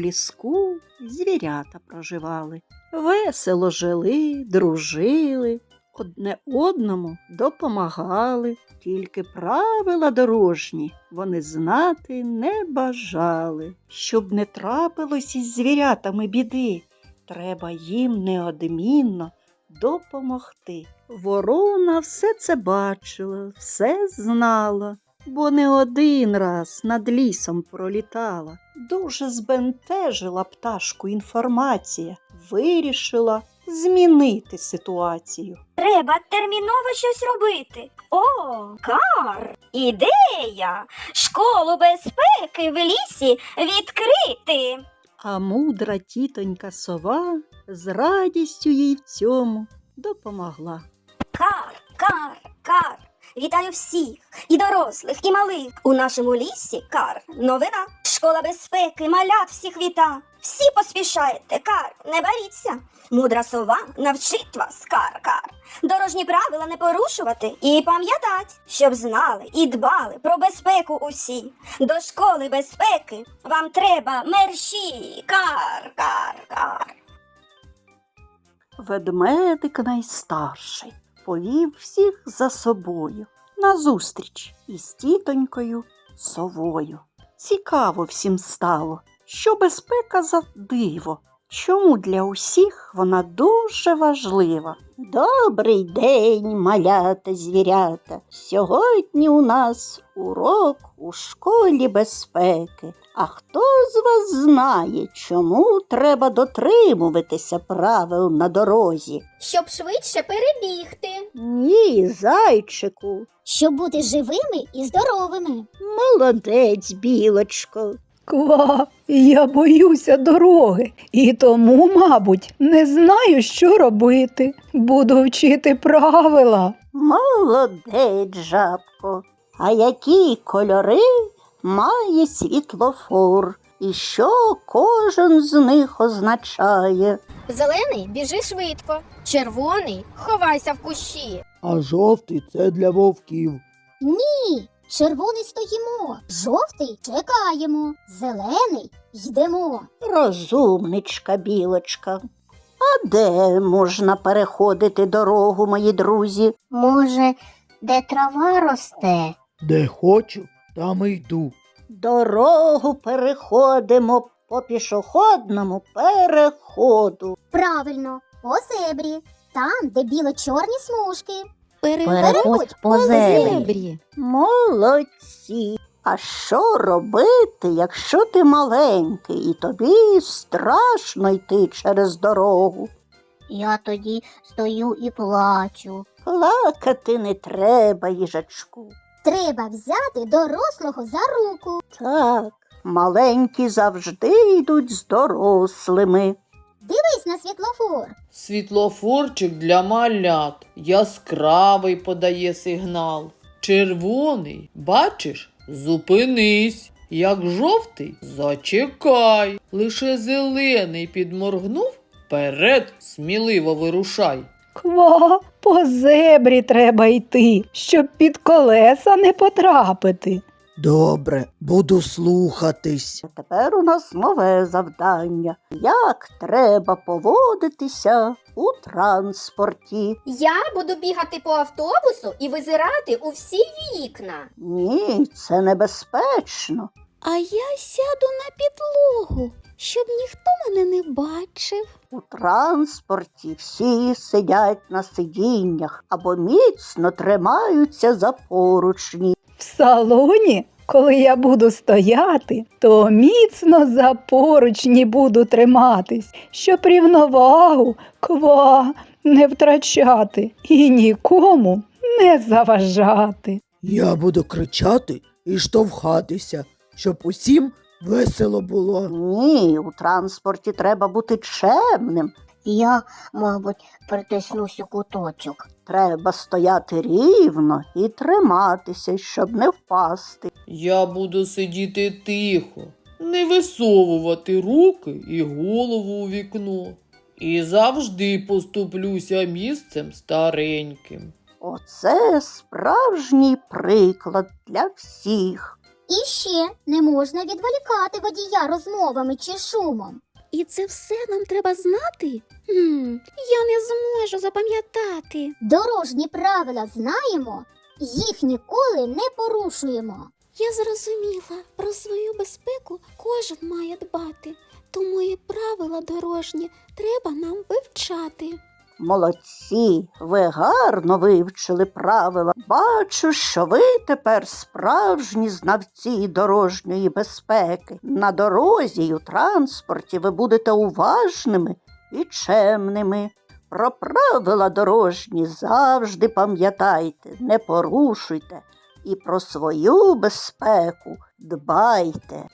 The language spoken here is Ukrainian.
ліску звірята проживали. Весело жили, дружили, одне одному допомагали, тільки правила дорожні вони знати не бажали. Щоб не трапилось із звірятами біди, треба їм неодмінно допомогти. Ворона все це бачила, все знала, бо не один раз над лісом пролітала. Дуже збентежила пташку інформація, вирішила змінити ситуацію. Треба терміново щось робити. О, кар! Ідея! Школу безпеки в лісі відкрити. А мудра тітонька сова з радістю їй в цьому допомогла. Кар, кар, кар. Вітаю всіх, і дорослих, і малих. У нашому лісі кар. Новина. Школа безпеки, малят всіх віта. Всі поспішаєте, кар, не боріться. Мудра сова навчить вас, кар, кар. Дорожні правила не порушувати і пам'ятать, щоб знали і дбали про безпеку усі. До школи безпеки вам треба мерщі, кар, кар, кар. Ведмедик найстарший повів всіх за собою на зустріч із тітонькою совою. Цікаво всім стало, що безпека за диво, чому для усіх вона дуже важлива. Добрий день, малята звірята. Сьогодні у нас урок у школі безпеки. А хто з вас знає, чому треба дотримуватися правил на дорозі? щоб швидше перебігти. Ні, зайчику, Щоб бути живими і здоровими. молодець, білочко. Ква, я боюся дороги і тому, мабуть, не знаю, що робити. Буду вчити правила. Молодець, жабко. А які кольори має світлофор? І що кожен з них означає? Зелений біжи швидко, червоний ховайся в кущі. А жовтий це для вовків. Ні, червоний стоїмо, жовтий чекаємо, зелений йдемо. Розумничка, білочка. А де можна переходити дорогу, мої друзі? Може, де трава росте? Де хочу, там і йду. Дорогу переходимо по пішохідному переходу. Правильно, по зебрі, там, де біло-чорні смужки. Переходь по зебрі. Молодці. А що робити, якщо ти маленький і тобі страшно йти через дорогу? Я тоді стою і плачу. Плакати не треба, їжачку. Треба взяти дорослого за руку. Так, маленькі завжди йдуть з дорослими. Дивись на світлофор. Світлофорчик для малят яскравий подає сигнал. Червоний, бачиш, зупинись. Як жовтий, зачекай. Лише зелений підморгнув, вперед сміливо вирушай. Ква, по зебрі треба йти, щоб під колеса не потрапити. Добре, буду слухатись. А тепер у нас нове завдання. Як треба поводитися у транспорті? Я буду бігати по автобусу і визирати у всі вікна. Ні, це небезпечно. А я сяду на підлогу, щоб ніхто мене не бачив. У транспорті всі сидять на сидіннях або міцно тримаються за поручні. В салоні, коли я буду стояти, то міцно за поручні буду триматись, щоб рівновагу ква не втрачати і нікому не заважати. Я буду кричати і штовхатися, щоб усім весело було. Ні, у транспорті треба бути чемним. Я, мабуть, притиснусь у куточок. Треба стояти рівно і триматися, щоб не впасти. Я буду сидіти тихо, не висовувати руки і голову у вікно. І завжди поступлюся місцем стареньким. Оце справжній приклад для всіх. І ще не можна відволікати водія розмовами чи шумом. І це все нам треба знати? Хм, я не зможу запам'ятати. Дорожні правила знаємо, їх ніколи не порушуємо. Я зрозуміла, про свою безпеку кожен має дбати, тому і правила дорожні треба нам вивчати. Молодці, ви гарно вивчили правила. Бачу, що ви тепер справжні знавці дорожньої безпеки. На дорозі й у транспорті ви будете уважними і чемними. Про правила дорожні завжди пам'ятайте, не порушуйте і про свою безпеку дбайте.